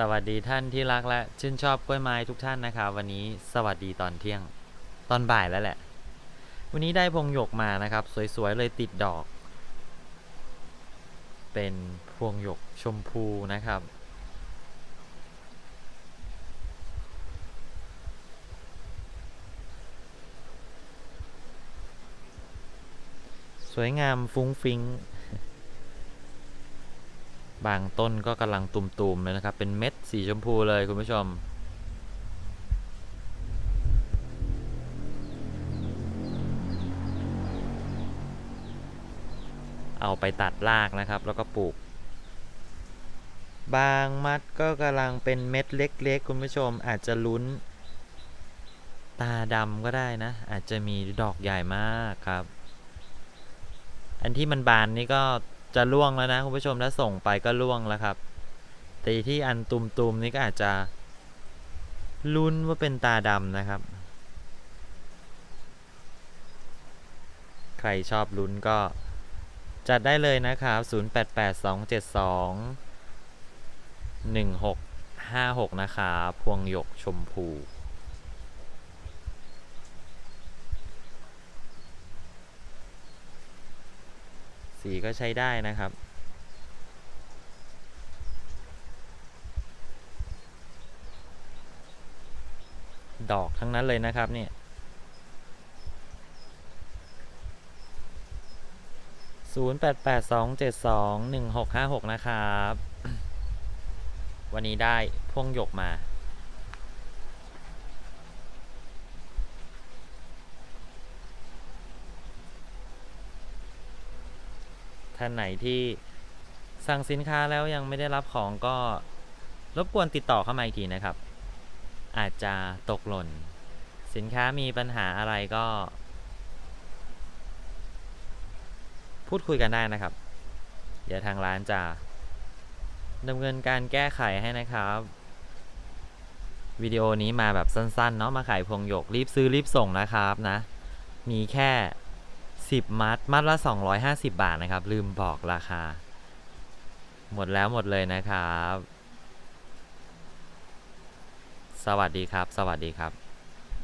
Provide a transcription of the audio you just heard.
สวัสดีท่านที่รักและชื่นชอบกล้วยไม้ทุกท่านนะครับ วันนี้สวัสดีตอนเที่ยงตอนบ่ายแล้วแหละ วันนี้ได้พวงหยกมานะครับ สวยๆเลยติดดอก เป็นพวงหยกชมพูนะครับ สวยงามฟุ้งฟิ้ง บางต้นก็กำลังตุ่มๆเลยนะครับ เป็นเม็ดสีชมพูเลยคุณผู้ชมเอาไปตัดรากนะครับ แล้วก็ปลูก บางมัดก็กำลังเป็นเม็ดเล็กๆ คุณผู้ชมอาจจะลุ้น ตาดำก็ได้นะ อาจจะมีดอกใหญ่มากครับ อันที่มันบานนี่ก็ จะร่วงแล้วนะคุณผู้ชมถ้าส่งไปก็ร่วงแล้วครับแต่ที่อันตุมๆนี่ก็อาจจะลุ้นว่าเป็นตาดำนะครับ ใครชอบลุ้นก็จัดได้เลยนะครับ 088272 1656 นะครับ พวงหยกชมพู สีก็ใช้ได้นะครับ ดอกทั้งนั้นเลยนะครับเนี่ย0 8 8 2 7 2 1 6 5 6นะครับ วันนี้ได้พ่วงหยกมา ท่านไหนที่สั่งสินค้าแล้วยังไม่ได้รับของก็รบกวนติดต่อเข้ามาอีกทีนะครับ อาจจะตกหล่น สินค้ามีปัญหาอะไรก็ พูดคุยกันได้นะครับ เดี๋ยวทางร้านจะดำเนินการแก้ไขให้นะครับวิดีโอนี้มาแบบสั้นๆ เนาะมาขายพวงหยกรีบซื้อรีบส่งนะครับนะ มีแค่ 10 มัด มัดละ 250 บาทนะครับ ลืมบอกราคา หมดแล้วหมดเลยนะครับ สวัสดีครับ สวัสดีครับ